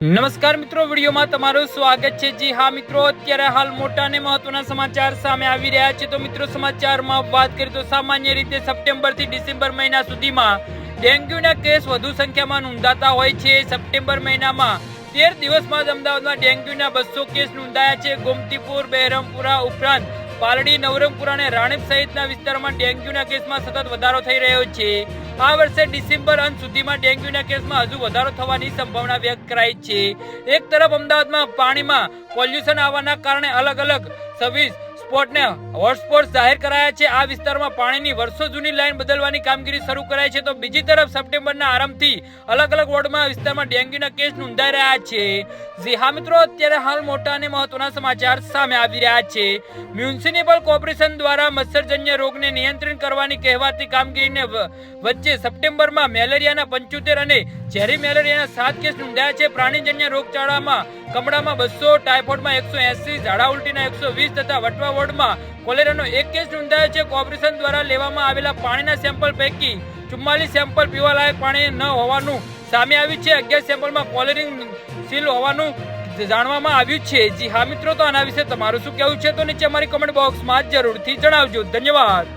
નમસ્કાર મિત્રો, વિડીયોમાં તમારું સ્વાગત છે. જી હા મિત્રો, અત્યારે હાલ મોટા અને મહત્વના સમાચાર સામે આવી રહ્યા છે. તો મિત્રો, સમાચારમાં વાત કરીએ તો સામાન્ય રીતે સપ્ટેમ્બરથી ડિસેમ્બર મહિના સુધીમાં ડેન્ગ્યુના કેસ વધુ સંખ્યામાં નોંધાતા હોય છે. સપ્ટેમ્બર મહિનામાં તેર દિવસમાં જ અમદાવાદમાં ડેન્ગ્યુના બસો કેસ નોંધાયા છે. ગોમતીપુર બહેરમપુરા ઉપરાંત પાલડી, નવરંગપુરા અને રાણીપ સહિતના વિસ્તારોમાં ડેન્ગ્યુના કેસમાં સતત વધારો થઈ રહ્યો છે. આ વર્ષે ડિસેમ્બર અંત સુધીમાં ડેન્ગ્યુના કેસમાં હજુ વધારો થવાની સંભાવના વ્યક્ત કરાઈ છે. એક તરફ અમદાવાદમાં પાણીમાં પોલ્યુશન આવવાના કારણે અલગ અલગ સર્વિસ સ્પોટને હોટસ્પોટ જાહેર કરાયા છે. આ વિસ્તારમાં પાણીની વર્ષો જૂની લાઈન બદલવાની કામગીરી શરૂ કરાઈ છે. તો બીજી તરફ સપ્ટેમ્બરના આરંભથી અલગ અલગ વોર્ડમાં વિસ્તારમાં ડેન્ગ્યુના કેસ નોંધાઈ રહ્યા છે. જી હા મિત્રો, અત્યારે હાલ મોટા અને મહત્વના સમાચાર સામે આવી રહ્યા છે. મ્યુનિસિપલ કોર્પોરેશન દ્વારા મચ્છરજન્ય રોગને નિયંત્રિત કરવાની કહેવાતી કામગીરીને વચ્ચે સપ્ટેમ્બરમાં મેલેરિયાના પંચોતેર અને ઝેરી મેલેરિયાના સાત કેસ નોંધાયા છે. પ્રાણીજન્ય રોગચાળામાં કમળામાં બસો, ટાઇફોઇડમાં એકસો એસી, ઝાડા ઉલટીના એકસો વીસ તથા વટવા વોર્ડમાં કોલેરાનો એક કેસ નોંધાયો છે કોર્પોરેશન દ્વારા લેવામાં આવેલા પાણીના સેમ્પલ પૈકી ચુમ્માલીસ સેમ્પલ પીવાલાયક પાણી ન હોવાનું સામે આવ્યું છે. અગિયાર સેમ્પલમાં કોલેરિંગ સીલ હોવાનું જાણવામાં આવ્યું છે. જી હા મિત્રો, તો આના વિશે તમારું શું કહેવું છે? તો નીચે અમારી કમેન્ટ બોક્સમાં જરૂરથી જણાવજો. ધન્યવાદ.